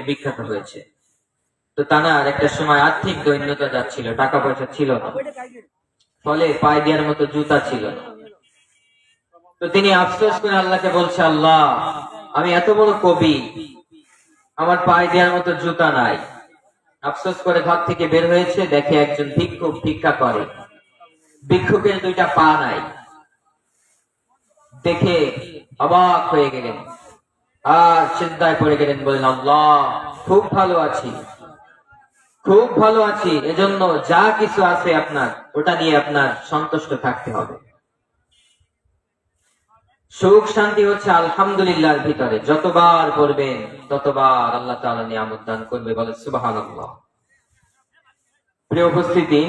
বিখ্যাত হয়েছে। তো তানার একটা সময় আর্থিক দৈন্যতা যাচ্ছিল টাকা পয়সা ছিল না। ফলে পায়ে দেওয়ার মতো জুতা ছিল না। তো তিনি আফসোস করে আল্লাহকে বলছে, আল্লাহ, আমি এত বড় কবি, আমার পায়ে দেওয়ার মতো জুতা নাই। আফসোস করে ঘর থেকে বের হয়েছে, দেখে একজন ভিক্ষুক ভিক্ষা করে। ভিক্ষুকের দুইটা পা নাই। দেখে অবাক হয়ে গেলেন। আর চিন্তায় পড়ে গেলেন, বললেন, আল্লাহ, খুব ভালো আছি। খুব ভালো আছি, এজন্য যা কিছু আছে আপনার, ওটা নিয়ে আপনার সন্তুষ্ট থাকতে হবে। সুখ, শান্তি হচ্ছে আলহামদুলিল্লাহর ভিতরে। যতবার করবেন ততবার আল্লাহ তাআলা নিয়ামত দান করবে বলে সুবহানাল্লাহ। প্রিয় উপস্থিতি,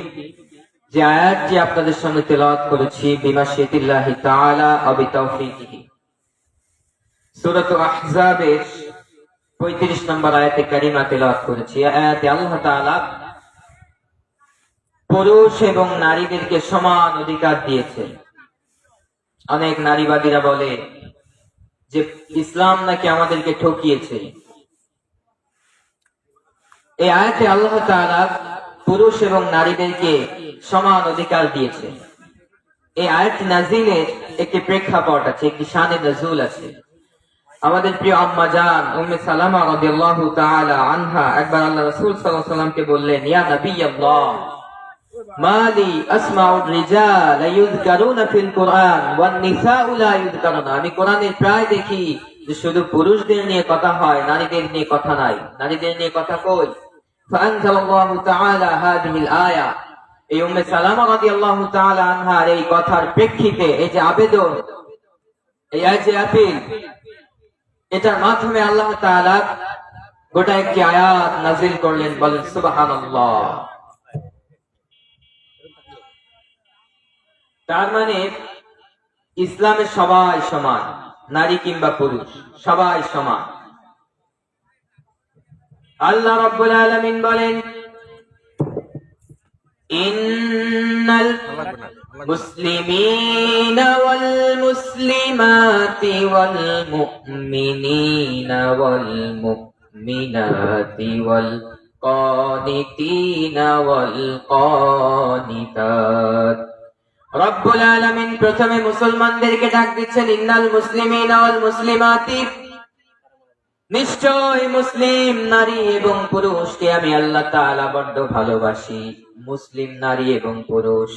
যে আয়াতটি আপনাদের সামনে তেলাওয়াত করেছি বিমা শিতিল্লাহি তাআলা আবি তাওফিকিহি সূরাত আহজাবের 35 নম্বর আয়াতে কারিমা তেলাওয়াত করেছি। আয়াতে আল্লাহ তাআলা পুরুষ এবং নারীদেরকে সমান অধিকার দিয়েছেন। অনেক নারীবাদীরা বলে যে, ইসলাম নাকি আমাদেরকে ঠকিয়েছে। এই আয়াতে আল্লাহ তাআলা পুরুষ এবং নারীদেরকে সমান অধিকার দিয়েছে এই আয়াত নাজিলের একটি প্রেক্ষাপট আছে, একটি শানে নজুল আছে। আমাদের প্রিয় আম্মা জান, উম্মে সালামা রাদিয়াল্লাহু তাআলা আনহা, একবার আল্লাহ রাসূল সাল্লাল্লাহু আলাইহি সাল্লামকে বললেন, ইয়া নবিয়াল্লাহ মালি আসমাউ রিজাল ইউযকারুনা ফিল কোরআন ওয়ান নিসাউ লা ইউযকারুনা। আমি কোরআনে প্রায় দেখি যে শুধু পুরুষদের নিয়ে কথা হয়, নারীদের নিয়ে কথা নাই। নারীদের নিয়ে কথা কই? ফাআনজালাল্লাহু তাআলা হাযিহিল আয়া। এই উম্মে সালামা রাদিয়াল্লাহু তাআলা আনহার এই কথার প্রেক্ষিতে এই যে আবেদন, এই যে আপিল এটার মাধ্যমে আল্লাহ গোটা একটি আয়াত নাজিল করলেন, বলেন, সুবহানাল্লাহ। তার মানে ইসলামে সবাই সমান, নারী কিংবা পুরুষ, সবাই সমান। আল্লাহ রাব্বুল আলামিন বলেন, ইন্নাল المسلمين والمسلمات والمؤمنين والمؤمنات والقانتين والقانتات রব্বুল আলামিন প্রথমে মুসলমানদেরকে ডাক দিচ্ছেন ইন্নাল মুসলিমিন ওয়াল মুসলিমাতি নিশ্চয় মুসলিম নারী এবং পুরুষকে আমি আল্লাহ তাআলা বড্ড ভালোবাসি মুসলিম নারী এবং পুরুষ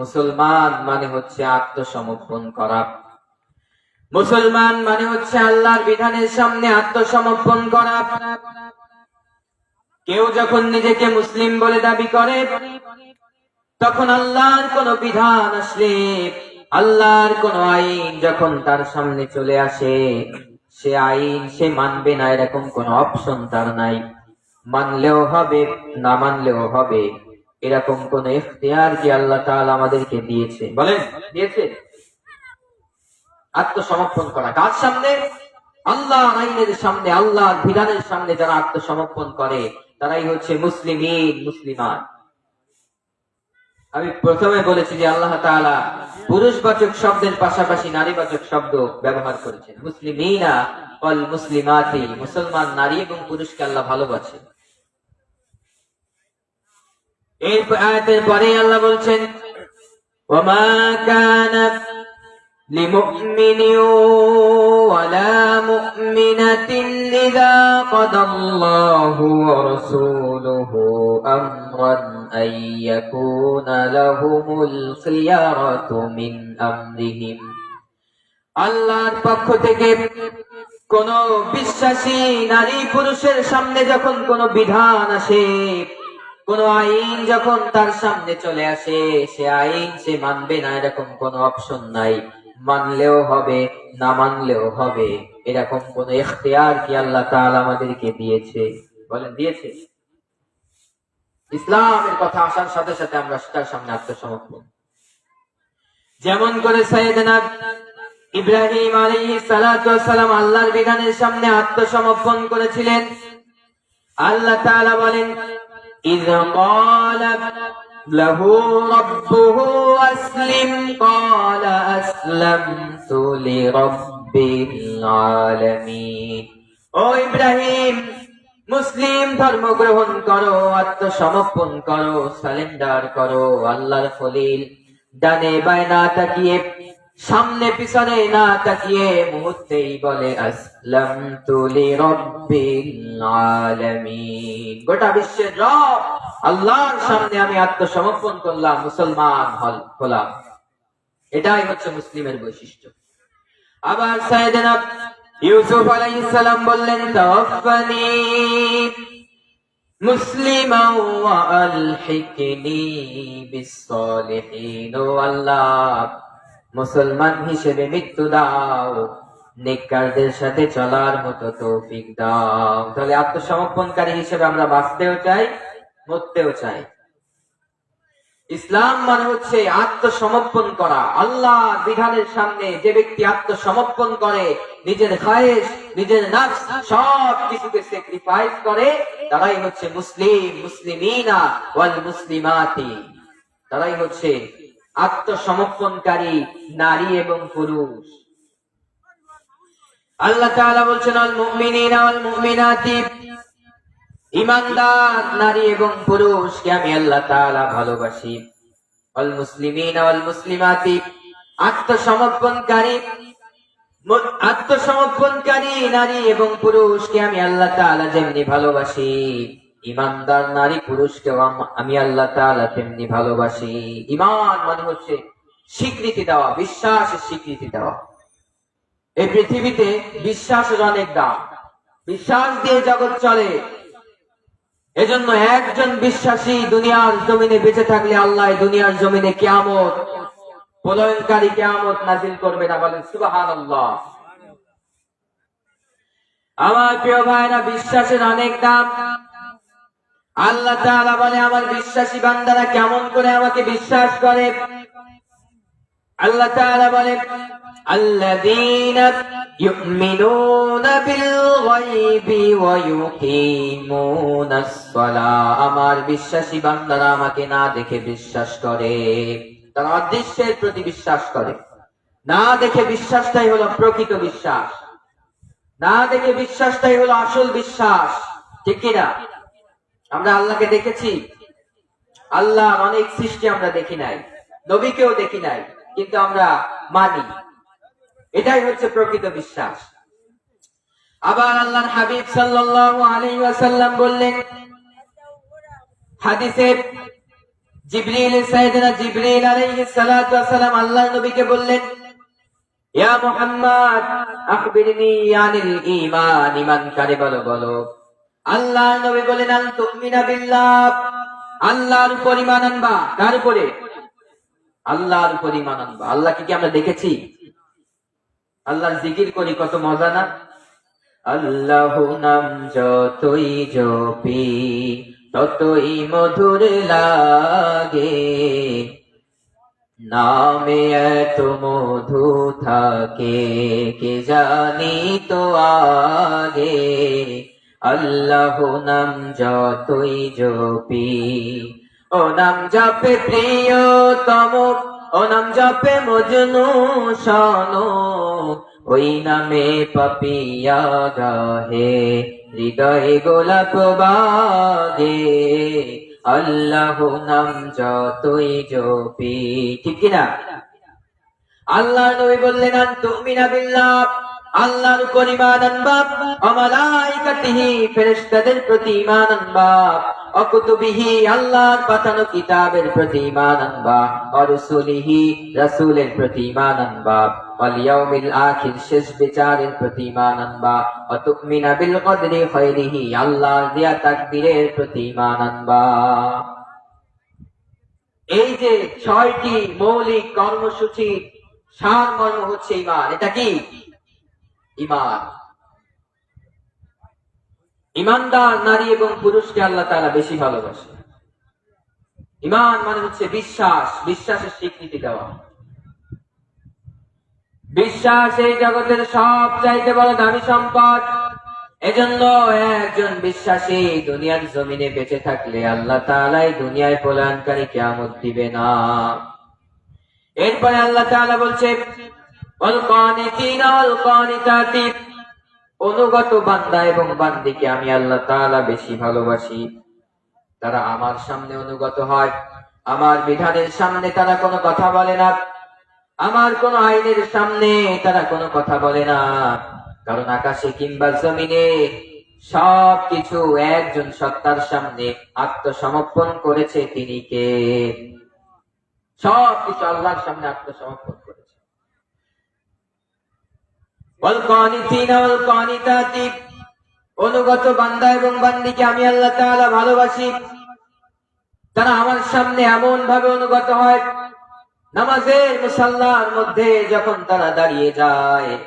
মুসলমান মানে হচ্ছে আত্মসমর্পণ করা। মুসলমান মানে হচ্ছে আল্লাহর বিধানের সামনে আত্মসমর্পণ করা। কেউ যখন নিজেকে মুসলিম বলে দাবি করে, তখন আল্লাহর কোন বিধান আসলে, আল্লাহর কোন আইন যখন তার সামনে চলে আসে, সে আইন সে মানবে না, এরকম কোন অপশন তার নাই। মানলেও হবে, না মানলেও হবে। এরকম কোন ইখতিয়ার কি আল্লাহ তাআলা আমাদেরকে দিয়েছে। বলেন, দিয়েছে? আত্মসমর্পণ করা। কার সামনে? আল্লাহ আইনের সামনে, আল্লাহর বিধানের সামনে যারা আত্মসমর্পণ করে, তারাই হচ্ছে মুসলিমিন মুসলিমান আমি প্রথমে বলেছি যে আল্লাহ তাআলা পুরুষবাচক শব্দের পাশাপাশি নারীবাচক শব্দ ব্যবহার করেছেন। মুসলিমিনা অল মুসলিমাতি, মুসলমান নারী এবং পুরুষকে আল্লাহ ভালোবাসেন। এই আয়াতের পরে আল্লাহ বলছেন ওমা কানা لمؤمن ولا مؤمنة إذا قضى الله ورسوله أمرا أن يكون لهم الخيارة من أمرهم আল্লাহর পক্ষ থেকে কোন বিশ্বাসী নারী পুরুষের সামনে যখন কোন বিধান আসে কোন আইন যখন তার সামনে চলে আসে, সে আইন সে মানবে না, এরকম কোন অপশন নাই। মানলেও হবে, না মানলেও হবে, এরকম কোন এখতিয়ার কি আল্লাহ আমাদেরকে দিয়েছে? বলেন, দিয়েছে। ইসলামের কথা আসার সাথে সাথে আমরা তার সামনে আত্মসমর্পণ। যেমন করে সৈয়দনা ইব্রাহিম সালাতু সালাম আল্লাহর বিধানের সামনে আত্মসমর্পণ করেছিলেন। আল্লাহ তাআলা বলেন إذ قال له ربه أسلم قال أسلمت لرب العالمين ও ইব্রাহিম মুসলিম ধর্ম গ্রহণ করো আত্মসমর্পণ করো সালেন্ডার করো আল্লাহর ফলিল ডানে বায় না তাকিয়ে সামনে পিছনে না তাকিয়ে মুহূর্তেই বলে, আসলাম তুলি আলামিন। গোটা বিশ্বের রব আল্লাহর সামনে আমি আত্মসমর্পণ করলাম, মুসলমান হল, হলাম। এটাই হচ্ছে মুসলিমের বৈশিষ্ট্য। আবার সাইয়েদনা ইউসুফ আলাইহিস সালাম বললেন তাওয়াফানি মুসলিমা আল্লাহ। মুসলমান হিসেবে মৃত্যু দাও। নেককারদের সাথে চলার মতো তৌফিক দাও। তাহলে আত্মসমর্পণকারী হিসেবে আমরা বাঁচতেও চাই, মরতেও চাই। ইসলাম মানে হচ্ছে আত্মসমর্পণ করা। আল্লাহ বিধানের সামনে যে ব্যক্তি আত্মসমর্পণ করে, নিজের খায়েশ, নিজের নাফস সব কিছুকে স্যাক্রিফাইস করে, তারাই হচ্ছে মুসলিম, মুসলিমিনা ওয়াল মুসলিমাতি। তারাই হচ্ছে আত্মসমর্পণকারী নারী এবং পুরুষ। আল্লাহ বলছেন, আল মুমিনাতি। ইমানদার নারী এবং পুরুষকে আমি আল্লাহ তাআলা ভালোবাসি। অল মুসলিমিন অল মুসলিমাতি। আত্মসমর্পণকারী আত্মসমর্পণকারী নারী এবং পুরুষকে আমি আল্লাহ তাআলা যেমনি ভালোবাসি। ইমানদার নারী পুরুষকেও আমি আল্লাহ তাআলা তেমনি ভালোবাসি। ইমান মানে হচ্ছে স্বীকৃতি দেওয়া, বিশ্বাসের স্বীকৃতি দেওয়া। এই পৃথিবীতে বিশ্বাসের অনেক দাম। বিশ্বাস দিয়ে জগৎ চলে। এজন্য একজন বিশ্বাসী দুনিয়ার জমিনে বেঁচে থাকলে আল্লাহ দুনিয়ার জমিনে কেয়ামত, প্রলয়নকারী কেয়ামত নাজিল করবে না বলেন সুবাহান আমার প্রিয় ভাইরা, বিশ্বাসের অনেক দাম। আল্লাহ তাআলা বলে, আমার বিশ্বাসী বান্দারা কেমন করে আমাকে বিশ্বাস করে? আল্লাহ তাআলা বলে, আল্লাযীনা ইউমিনুনা বিল গায়বি ওয়া ইউকিমুনাস সালাহ আমার বিশ্বাসী বান্দারা আমাকে না দেখে বিশ্বাস করে, তারা অদৃশ্যের প্রতি বিশ্বাস করে। না দেখে বিশ্বাসটাই হলো প্রকৃত বিশ্বাস। না দেখে বিশ্বাসটাই হলো আসল বিশ্বাস। ঠিক কিনা? আমরা আল্লাহকে দেখেছি। আল্লাহ অনেক সৃষ্টি আমরা দেখি নাই। নবীকেও দেখি নাই, কিন্তু আমরা মানি। এটাই হচ্ছে প্রকৃত বিশ্বাস। আবার আল্লাহর হাবিব সাল্লাল্লাহু আলাইহি ওয়াসাল্লাম বললেন, হাদিসে জিবরিল, সাইয়েদনা জিবরিল আলাইহিস সালাতু ওয়াসালাম আল্লাহর নবীকে বললেন, ইয়া মুহাম্মদ, আখবিরনি আনিল ঈমান কারে বলো বলো? আল্লাহর নবী বলেন আন তুমিনা বিল্লাহ। আল্লাহর উপর ঈমান আনবা। কার উপরে? আল্লাহর উপর ঈমান আনবা। আল্লাহকে কি আমরা দেখেছি? আল্লাহর জিকির করি, কত মজা না? আল্লাহ নাম যতই জপি, ততই মধুর লাগে। নামে এত মধু থাকে, কে জানি তো আগে? আল্লাহ নাম যতই জপি, ও নাম জপে প্রিয়তম, ও নাম জপে মজনু শোনো, ওই নামে পাপিয়া গাহে, হৃদয়ে গোলাপ বাগে আল্লাহ নাম যতই জপি, ঠিক কিনা? আল্লাহ নবী বললেন তুমি না বিল্লাহ আল্লাহর উপর ঈমান আনবা, অমালাইকাতিহি, ফেরেশতাদের প্রতি ঈমান আনবা। অকুতুবিহি, আল্লাহর পাঠানো কিতাবের প্রতি ঈমান আনবা। অরসুলিহি, রাসূলের প্রতি ঈমান আনবা। ওয়াল ইয়াউমিল আখির, শেষ বিচারের প্রতি আনবা। অতুমিনা বিল কদরি খায়রিহি, আল্লাহর দেয়া তাকদীরের প্রতি এই যে ছয়টি মৌলিক কর্মসূচি সার মর্ম হচ্ছে ইমান এটা কি? ইমান ইমানদার নারী এবং পুরুষকে আল্লাহ তারা বেশি ভালোবাসে। ইমান মানে হচ্ছে বিশ্বাস, বিশ্বাসের স্বীকৃতি দেওয়া। বিশ্বাস এই জগতের সব চাইতে বড় দামি সম্পদ। এজন্য একজন বিশ্বাসী দুনিয়ার জমিনে বেঁচে থাকলে আল্লাহ তালাই দুনিয়ায় কল্যাণকারী কেমন দিবে না। এরপরে আল্লাহ তালা বলছে অনুগত বান্দা এবং বান্দিকে আমি আল্লাহ তাআলা বেশি ভালোবাসি। তারা আমার সামনে অনুগত হয়। আমার বিধানের সামনে তারা কোনো কথা বলে না। আমার কোন আইনের সামনে তারা কোনো কথা বলে না। কারণ আকাশে কিংবা জমিনে সব কিছু একজন সত্তার সামনে আত্মসমর্পণ করেছে তিনি কে? সব কিছু আল্লাহর সামনে আত্মসমর্পণ অনুগত বান্দা এবং বান্দিকে আমি আল্লাহ তাআলা ভালোবাসি। তারা আমার সামনে এমন ভাবে অনুগত হয়, নামাজের মুসাল্লার মধ্যে যখন তারা দাঁড়িয়ে যায়,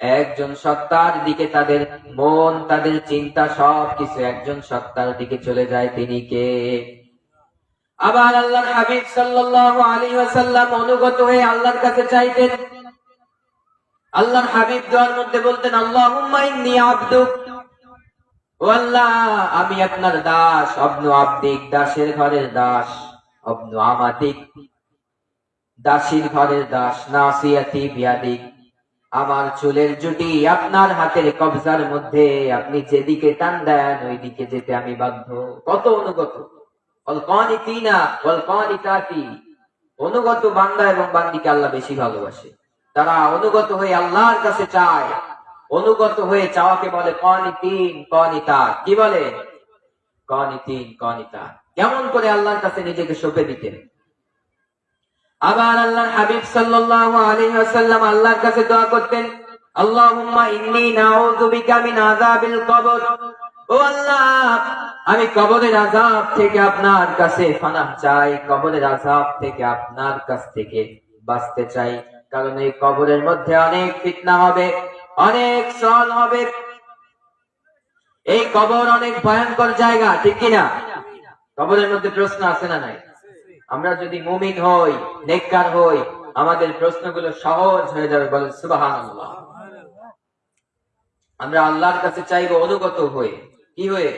একজন সত্তার দিকে তাদের মন, তাদের চিন্তা সব কিছু একজন সত্তার দিকে চলে যায়, তিনি কে? আবার আল্লাহর হাবিব সাল্লাল্লাহু আলাইহি ওয়াসাল্লাম অনুগত হয়ে আল্লাহর কাছে চাইতেন আল্লাহর হাবিব দোয়ার মধ্যে বলতেন ইন্নী ও আল্লাহ, আমি আপনার দাস, অবনু আব্দিক, দাসের ঘরের দাস, অবনু আমাতিক দাসীর ঘরের দাস, নাসিয়াতি বিয়াদিক। আমার চুলের জুটি আপনার হাতের কবজার মধ্যে, আপনি যেদিকে টান দেন ওই দিকে যেতে আমি বাধ্য। কত অনুগত? অলকানিতিনা অলকানিতাতি অনুগত বান্দা এবং বান্দিকে আল্লাহ বেশি ভালোবাসে। তারা অনুগত হয়ে আল্লাহর কাছে চায়। অনুগত হয়ে চাওয়াকে বলে কনিতিন কনিতা কি বলে? কনিতিন কনিতা কেমন করে আল্লাহর কাছে নিজেকে সঁপে দিতেন আবার আল্লাহর হাবিব সাল্লাল্লাহু আলাইহি ওয়াসাল্লাম আল্লাহর কাছে দোয়া করতেন, আল্লাহুম্মা ইন্নী নাউযু বিকা মিন আযাবিল কবর। ও আল্লাহ, আমি কবরের আযাব থেকে আপনার কাছে পানাহ চাই, কবরের আযাব থেকে আপনার কাছ থেকে বাঁচতে চাই। কারণ এই কবরের মধ্যে অনেক ফিতনা হবে, অনেক সল হবে। এই কবর অনেক ভয়ঙ্কর জায়গা, ঠিক কিনা? কবরের মধ্যে প্রশ্ন আছে না নাই? আমরা যদি মুমিন হই, নেককার হই, আমাদের প্রশ্নগুলো সহজ হয়ে যাবে, বলেন সুবহানাল্লাহ। আমরা আল্লাহর কাছে চাইব অনুগত হয়ে। কি হয়ে?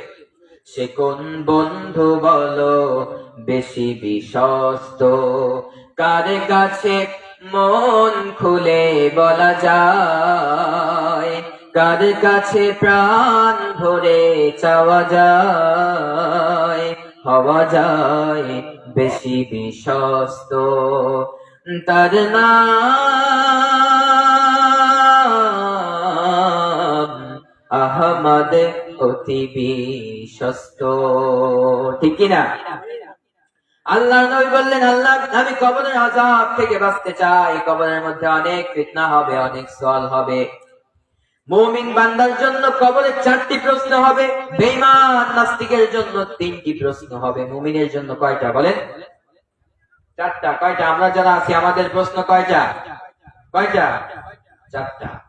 সে কোন বন্ধু বলো, বেশি বিশ্বস্ত, কার কাছে মন খুলে বলা যায়, কার কাছে প্রাণ ভরে চাওয়া যায়, হওয়া যায় বেশি বিশ্বস্ত। তার নাম আহমদ অতি বিশ্বস্ত। ঠিক কিনা? আল্লাহ নবী বললেন, আল্লাহ, আমি কবরের আজাব থেকে বাঁচতে চাই। কবরের মধ্যে অনেক ফিতনা হবে, অনেক সওয়াল হবে। মুমিন বান্দার জন্য কবরে চারটি প্রশ্ন হবে। বেঈমান নাস্তিকের জন্য তিনটি প্রশ্ন হবে। মুমিনের জন্য কয়টা বলেন? চারটা। কয়টা? আমরা যারা আছি, আমাদের প্রশ্ন কয়টা? কয়টা? চারটা।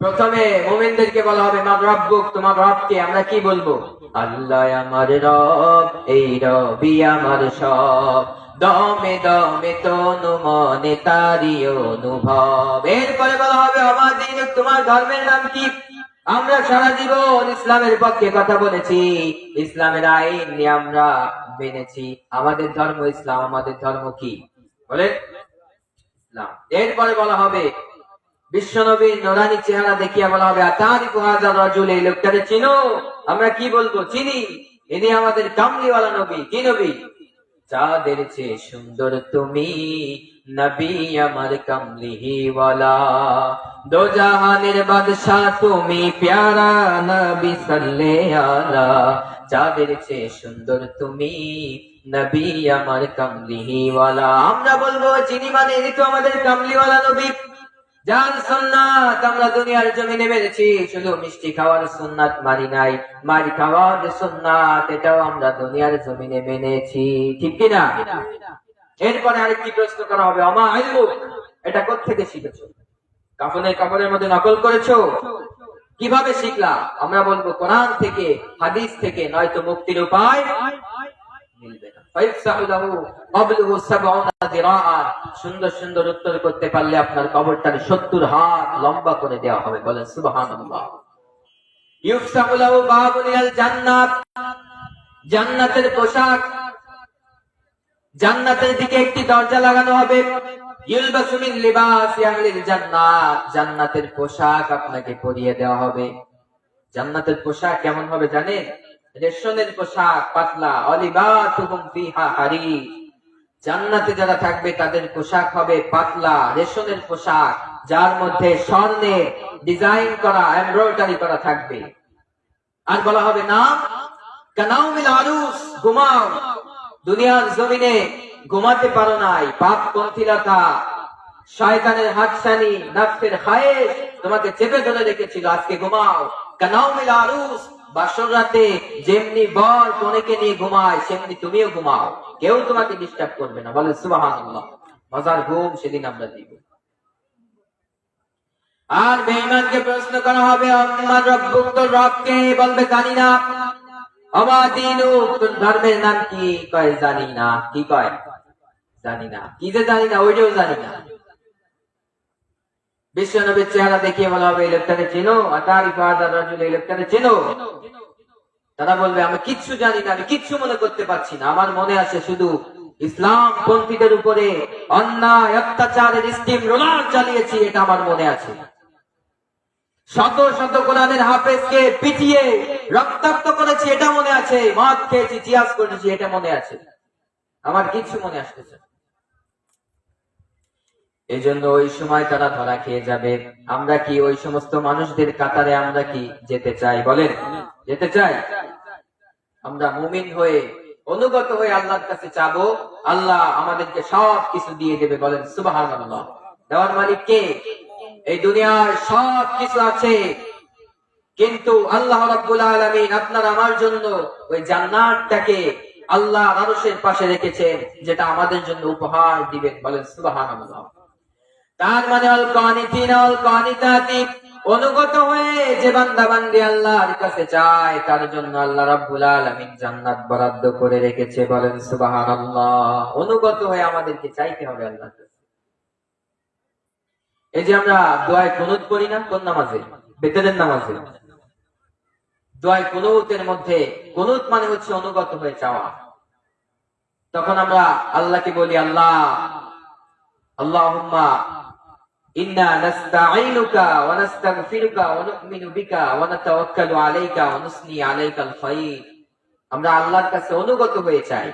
প্রথমে মুমিনদেরকে বলা হবে মা রব্বুক তোমার রবকে আমরা কি বলব? আল্লাহ আমার রব, এই রবি আমার সব। দমে দমে তনু মনে তারি অনুভব। এরপরে বলা হবে, আমার দিন, তোমার ধর্মের নাম কি? আমরা সারা জীবন ইসলামের পক্ষে কথা বলেছি। ইসলামের আইন নিয়ে আমরা মেনেছি। আমাদের ধর্ম ইসলাম, আমাদের ধর্ম কি? ইসলাম। এরপরে বলা হবে বিশ্বনবীর নোরানি চেহারা দেখিয়া বলা হবে আতারি হাজার রাজুল, এই লোকটারে চিনো? আমরা কি বলব? চিনি? ইনি আমাদের কামলিওয়ালা নবী। কি নবী? চাঁদের চেয়ে সুন্দর তুমি, নবী আমার কামলিওয়ালা। দো জাহানের বাদশাহ তুমি, প্যারা নবী সাল্লে আলা চাঁদের চেয়ে সুন্দর তুমি, নবী আমার কামলিওয়ালা। আমরা বলব, চিনি মানে ইনি তো আমাদের কামলিওয়ালা নবী। যার সুন্নাত আমরা দুনিয়ার জমিনে মেরেছি, শুধু মিষ্টি খাওয়ার সুন্নাত মানি নাই। মারি খাওয়ার যে সুন্নাত এটাও আমরা দুনিয়ার জমিনে মেনেছি। ঠিক কিনা? এরপরে আরেকটি প্রশ্ন করা হবে আমা আইলু এটা কোথেকে শিখেছো? কাফনের কাপড়ের মধ্যে নকল করেছ? কীভাবে শিখলা? আমরা বলব, কোরআন থেকে, হাদিস থেকে নয়তো মুক্তির উপায় মিলবে সুন্দর সুন্দর উত্তর করতে পারলে আপনার কবরটার 70 হাত লম্বা করে দেওয়া হবে। বলেন ইলাল জান্নাত। জান্নাতের পোশাক। জান্নাতের দিকে একটি দরজা লাগানো হবে। জান্নাতের পোশাক আপনাকে পরিয়ে দেওয়া হবে। জান্নাতের পোশাক কেমন হবে জানেন? রেশনের পোশাক পাতলা অলিবাসুহুম ফিহা হারির জান্নাতে যারা থাকবে, তাদের পোশাক হবে পাতলা রেশমের পোশাক, যার মধ্যে স্বর্ণের ডিজাইন করা, এমব্রয়ডারি করা থাকবে। আর বলা হবে না কানাউমিল আরুস, ঘুমাও। দুনিয়ার জমিনে ঘুমাতে পারো নাই, পাপ পন্থিলতা। শয়তানের হাতছানি, নাফসের খায়েশ তোমাকে চেপে ধরে রেখেছিল, আজকে ঘুমাও। কানাও কানাউমিল আরুস বাসর রাতে যেমনি বর কনেকে নিয়ে ঘুমায়, সেমনি তুমিও ঘুমাও। কেউ তোমাকে ডিস্টার্ব করবে না। বলে, সুবহানাল্লাহ, মজার ঘুম সেদিন আমরা দিব। আর বেঈমানকে প্রশ্ন করা হবে রব্বুক, তোর রবকে বলবে, জানি না। অবাদিনু তোর ধর্মের নাম কি? কয়, জানি না। কি কয়? জানি না। কি যে জানি না, ওইটাও জানি না। বিশ্ব নবীর চেহারা দেখিয়ে বলা হবে, এই লোকটাকে চেনো এই লোকটাকে চেনো। তারা বলবে, আমি কিচ্ছু জানি না, আমি কিচ্ছু মনে করতে পারছি না। আমার মনে আছে শুধু ইসলাম পন্থীদের উপরে অন্যায়, অত্যাচারের স্টিম রোলার চালিয়েছি, এটা আমার মনে আছে। শত শত কোরআনের হাফেজকে পিটিয়ে রক্তাক্ত করেছি, এটা মনে আছে। মদ খেয়েছি চিয়াস করেছি, এটা মনে আছে। আমার কিছু মনে আসতেছে। এই জন্য ওই সময় তারা ধরা খেয়ে যাবে। আমরা কি ওই সমস্ত মানুষদের কাতারে আমরা কি যেতে চাই? বলেন। যেতে চাই। আমরা মুমিন হয়ে, অনুগত হয়ে আল্লাহর কাছে চাবো। আল্লাহ আমাদেরকে সব কিছু দিয়ে দেবে, বলেন সুবাহান দেওয়ার মালিক কে? এই দুনিয়ার সব কিছু আছে। কিন্তু আল্লাহ রাব্বুল আলামিন আপনার আমার জন্য ওই জান্নাতটাকে আল্লাহ আরশের পাশে রেখেছেন, যেটা আমাদের জন্য উপহার দিবেন, বলেন সুবহানাল্লাহ। তার মানে অল কানিতিন অল কানিতাতি অনুগত হয়ে যে বান্দা বান্দি আল্লাহর কাছে চায়, তার জন্য আল্লাহ রাব্বুল আলামিন জান্নাত বরাদ্দ করে রেখেছে, বলেন সুবহানাল্লাহ। অনুগত হয়ে আমাদেরকে চাইতে হবে আল্লাহর কাছে। এই যে আমরা দোয়ায় কুনুত করি না, কোন নামাজে? বেতনের নামাজে। দোয়ায় কুনুতের মধ্যে, কুনুত মানে হচ্ছে অনুগত হয়ে চাওয়া। তখন আমরা আল্লাহকে বলি, আল্লাহ, আল্লাহুম্মা ইন্না নাস্তাঈনুকা ওয়া নাস্তাগফিরুকা ওয়া নু'মিনু বিকা ওয়া নাতাওয়াক্কালু আলাইকা ওয়া নুসনি আলাইকাল খায়র আমরা আল্লাহর কাছে অনুগত হয়ে চাই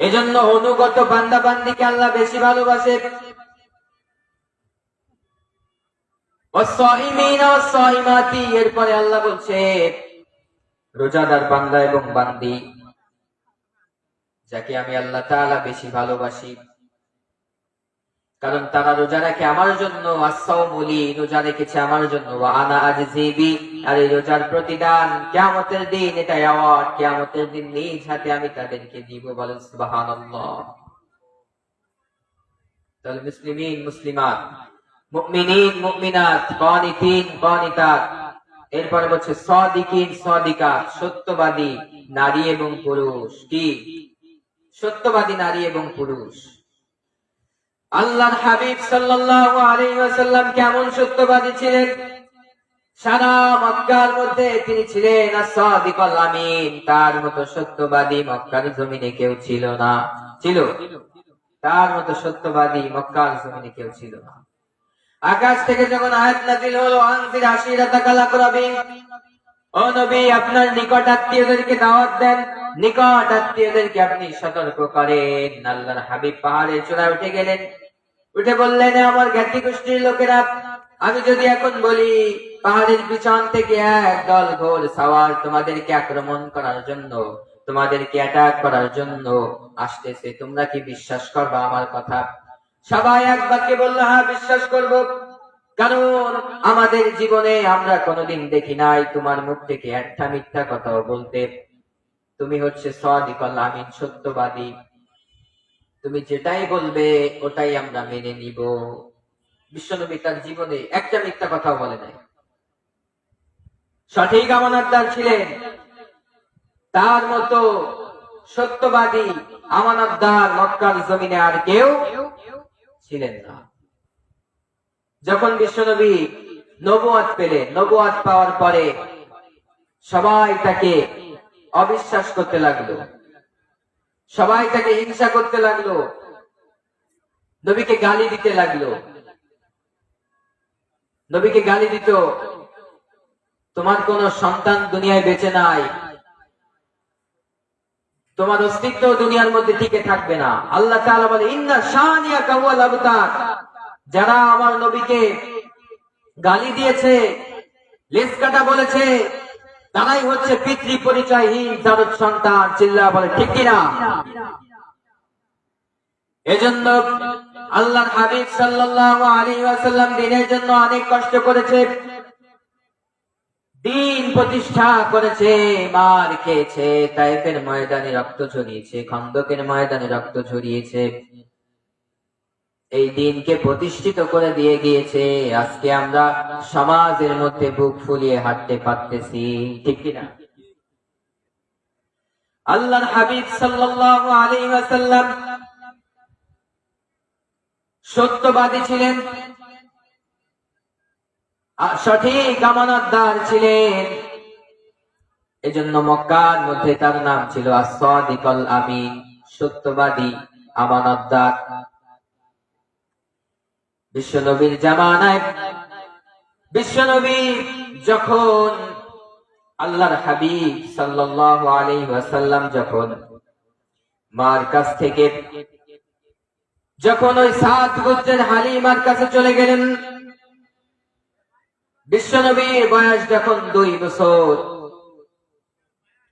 এজন্য অনুগত বান্দা বান্দিকে আল্লাহ বেশি ভালোবাসে والصائمين والصائمات এরপরে আল্লাহ বলছে রোজাদার বান্দা এবং বান্দি যাকে আমি আল্লাহ তাআলা বেশি ভালোবাসি কারণ তারা রোজা রাখে আমার জন্য রোজা রেখেছে আমার জন্য। আর এই রোজার প্রতিদান কিয়ামতের দিন এটা অ্যাওয়ার্ড কিয়ামতের দিন নিজ হাতে আমি তাদেরকে দিব বলেন সুবহানাল্লাহ। তাহলে মুসলিমিন, মুসলিমাত, মুমিনিন, মুমিনাত, কানিতিন, কানিতাত, এরপরে বলছে সাদিকিন সত্যবাদী নারী এবং পুরুষ, কি? সত্যবাদী নারী এবং পুরুষ। আল্লাহর হাবিব সাল্লাল্লাহু আলাইহি ওয়াসাল্লাম কেমন সত্যবাদী ছিলেন? সারা মক্কার মধ্যে তিনি ছিলেন আস-সাদিকুল আমিন তার মতো সত্যবাদী মক্কার জমিনে কেউ ছিল না। ছিল? তার মতো সত্যবাদী মক্কার জমিনে কেউ ছিল না। আকাশ থেকে যখন আয়াত নাজিল হলো আনজির আশিরাতাকাল আকরাবিন ও নবী, আপনার নিকট আত্মীয়দেরকে দাওয়াত দেন। নিকট আত্মীয়দেরকে আপনি সতর্ক করেন। আল্লাহর হাবিব পাহাড়ে চূড়ায় উঠে গেলেন। উঠে বললেন, "এ আমার জ্ঞাতি গোষ্ঠীর লোকেরা, আমি যদি এখন বলি, পাহাড়ের পিছন থেকে এক দল ঘোর সাওয়ার তোমাদেরকে আক্রমণ করার জন্য, তোমাদেরকে অ্যাটাক করার জন্য আসতেছে, তোমরা কি বিশ্বাস করবা আমার কথা? সবাই এক বাক্যে বলল হ্যাঁ বিশ্বাস করব। কারণ আমাদের জীবনে আমরা কোনোদিন দেখি নাই তোমার মুখ থেকে একটা মিথ্যা কথাও বলতে তুমি হচ্ছে সদিকল আমিন সত্যবাদী। তুমি যেটাই বলবে, ওটাই আমরা মেনে নিব। বিশ্বনবী তার জীবনে একটা মিথ্যা কথাও বলে নাই। সঠিক আমানতদার ছিলেন। তার মতো সত্যবাদী আমানতদার মক্কার জমিনে আর কেউ ছিলেন না। যখন বিশ্বনবী নবুয়াত পেলেন, নবুয়াত পাওয়ার পরে সবাই তাকে অবিশ্বাস করতে লাগল। সবাই তাকে হিংসা করতে লাগল। নবীকে গালি দিতে লাগল। নবীকে গালি দিত, তোমার কোন সন্তান দুনিয়ায় বেঁচে নাই। তোমার অস্তিত্ব দুনিয়ার মধ্যে টিকে থাকবে না। আল্লাহ বলে, ইন্না শানিয়া কাওয়াল আবতার। যারা আমার নবীকে গালি দিয়েছে লেস কাটা বলেছে তারাই হচ্ছে পিতৃ পরিচয়হীন জারদ সন্তান চিল্লা বলে, ঠিক কিনা? এজন্য আল্লাহর হাবিব সাল্লাল্লাহু আলাইহি ওয়াসাল্লাম দিনের জন্য অনেক কষ্ট করেছে, দিন প্রতিষ্ঠা করেছে, মার খেয়েছে, তাইফের ময়দানে রক্ত ঝরিয়েছে, খন্দকের ময়দানে রক্ত ঝরিয়েছে। এই দিনকে প্রতিষ্ঠিত করে দিয়ে গিয়েছে। আজকে আমরা সমাজের মধ্যে বুক ফুলিয়ে হাঁটতে পারতেছি, ঠিক কিনা? আল্লাহর হাবিব সাল্লাল্লাহু আলাইহি ওয়াসাল্লাম সত্যবাদী ছিলেন সঠিক আমানতদার ছিলেন। এজন্য মক্কার মধ্যে তার নাম ছিল আসাদিকল আমিন, সত্যবাদী, আমানতদার। বিশ্বনবীর জামানায়, বিশ্বনবী যখন আল্লাহর হাবিব সাল্লাল্লাহু আলাইহি ওয়াসাল্লাম যখন মার কাছ থেকে, যখন ওই সাত গোত্রের হালিমার কাছে চলে গেলেন, বিশ্বনবীর বয়স যখন দুই বছর,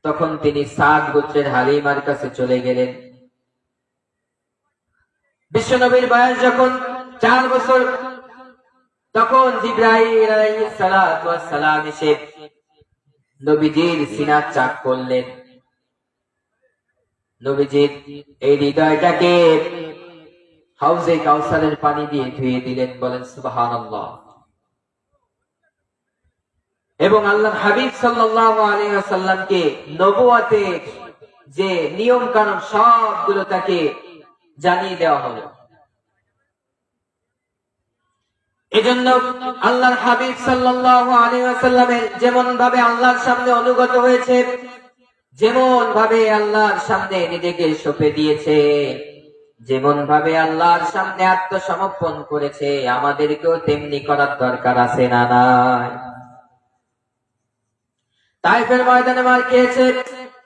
তখন তিনি সাত গোত্রের হালিমার কাছে চলে গেলেন। বিশ্বনবীর বয়স যখন চার বছর তখন জিব্রাহিম এসে নবীজির সিনা চাক করলেন। নবীজির এই হৃদয়টাকে হাউজে কাউসারের পানি দিয়ে ধুয়ে দিলেন, বলেন, সুবহানাল্লাহ। এবং আল্লাহ হাবিব ওয়াসাল্লামকে নবুয়াতের যে নিয়ম কানুন সবগুলো তাকে জানিয়ে দেওয়া হলো। এজন্য আল্লাহর হাবিব সাল্লাল্লাহু আলাইহি ওয়াসাল্লামের যেমন ভাবে আল্লাহর সামনে অনুগত হয়েছে যেমন ভাবে আল্লাহর সামনে নিজেকে সঁপে দিয়েছে যেমন ভাবে আল্লাহর সামনে আত্মসমর্পণ করেছে, আমাদেরকেও তেমনি করার দরকার আছে না নাই? তাইফের ময়দানে মার খেয়েছে,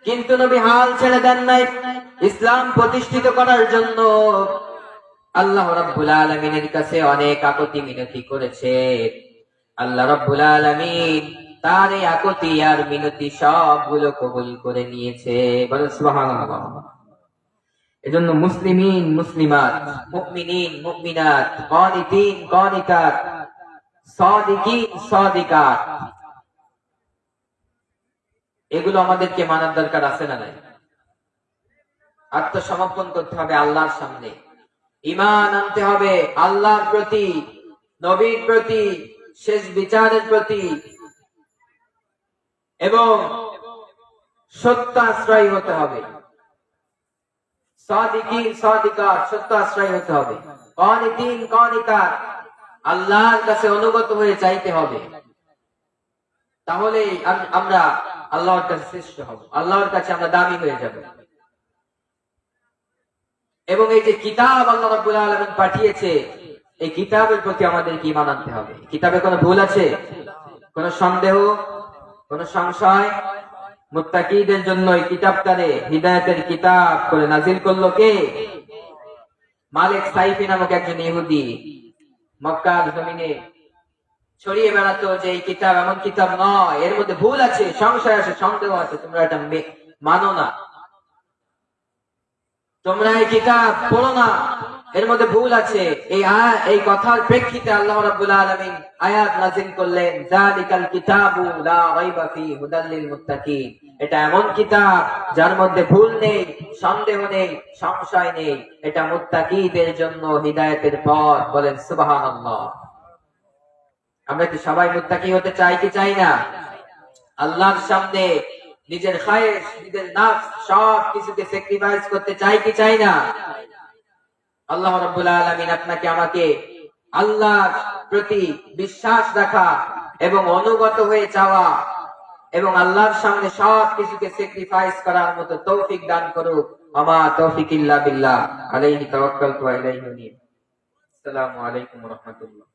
কিন্তু নবী হাল ছেড়ে দেন নাই। ইসলাম প্রতিষ্ঠিত করার জন্য আল্লাহ রাব্বুল আলামিনের কাছে অনেক আকতি মিনতি করেছে। আল্লাহ রাব্বুল আলামিন তার এই আকতি আর মিনতি সবগুলো কবুল করে নিয়েছে। এজন্য মুসলিমিন, মুসলিমাত, মুমিনিন, মুমিনাত, কানিতিন কানিতাত সাদিকিন, সাদিকাত, এগুলো আমাদেরকে মানার দরকার আছে না নাই? আত্মসমর্পণ করতে হবে আল্লাহর সামনে। ইমান আনতে হবে আল্লাহর প্রতি, নবীর প্রতি, শেষ বিচারের প্রতি। এবং সত্য আশ্রয় হতে হবে। হতে হবে। আল্লাহর কাছে অনুগত হয়ে চাইতে হবে। তাহলে আমরা আল্লাহর কাছে হব। আল্লাহর কাছে আমরা দামি হয়ে যাব। এবং এই যে কিতাব আল্লাহ রাব্বুল আলামিন পাঠিয়েছে, এই কিতাবের প্রতি আমাদের কি ইমান আনতে হবে। কিতাবে কোনো ভুল আছে? কোনো সন্দেহ? কোনো সংশয়? মুত্তাকিদের জন্য এই কিতাবটারে হিদায়াতের কিতাব করে নাজিল করল কে? মালিক সাইফি নামক একজন ইহুদি। মক্কার জমিনে ছড়িয়ে বেড়াতো যে এই কিতাব এমন কিতাব নয়। এর মধ্যে ভুল আছে, সংশয় আছে, সন্দেহ আছে। তোমরা এটা মানো না। তোমরা এই কিতাব পড়ো না। এর মধ্যে ভুল আছে। এই এই কথার প্রেক্ষিতে আল্লাহ রাব্বুল আলামিন আয়াত নাযিল করলেন জালিকাল কিতাবু লা রাইবা ফি হুদাল লিল মুত্তাকিন। এটা এমন কিতাব যার মধ্যে ভুল নেই, সন্দেহ নেই, সংশয় নেই। এটা মুত্তাকিদের জন্য হিদায়াতের পথ। বলেন, সুবহানাল্লাহ। আমরা কি সবাই মুত্তাকি হতে চাই কি চাই না? আল্লাহর সামনে নিজের খায়েশ, নিজের নাফস সব কিছুকে স্যাক্রিফাইস করতে চাই কি চাই না? আল্লাহ রাব্বুল আলামিন আপনাকে, আমাকে আল্লাহর প্রতি বিশ্বাস রাখা এবং অনুগত হয়ে চাওয়া এবং আল্লাহর সামনে সব কিছুকে স্যাক্রিফাইস করার মতো তৌফিক দান করুক। আমা তৌফিক ইল্লা বিল্লাহ। আলাইহি তাওয়াক্কালতু ওয়া ইলাইহি উনীব। আসসালামু আলাইকুম রহমতুল্লাহ।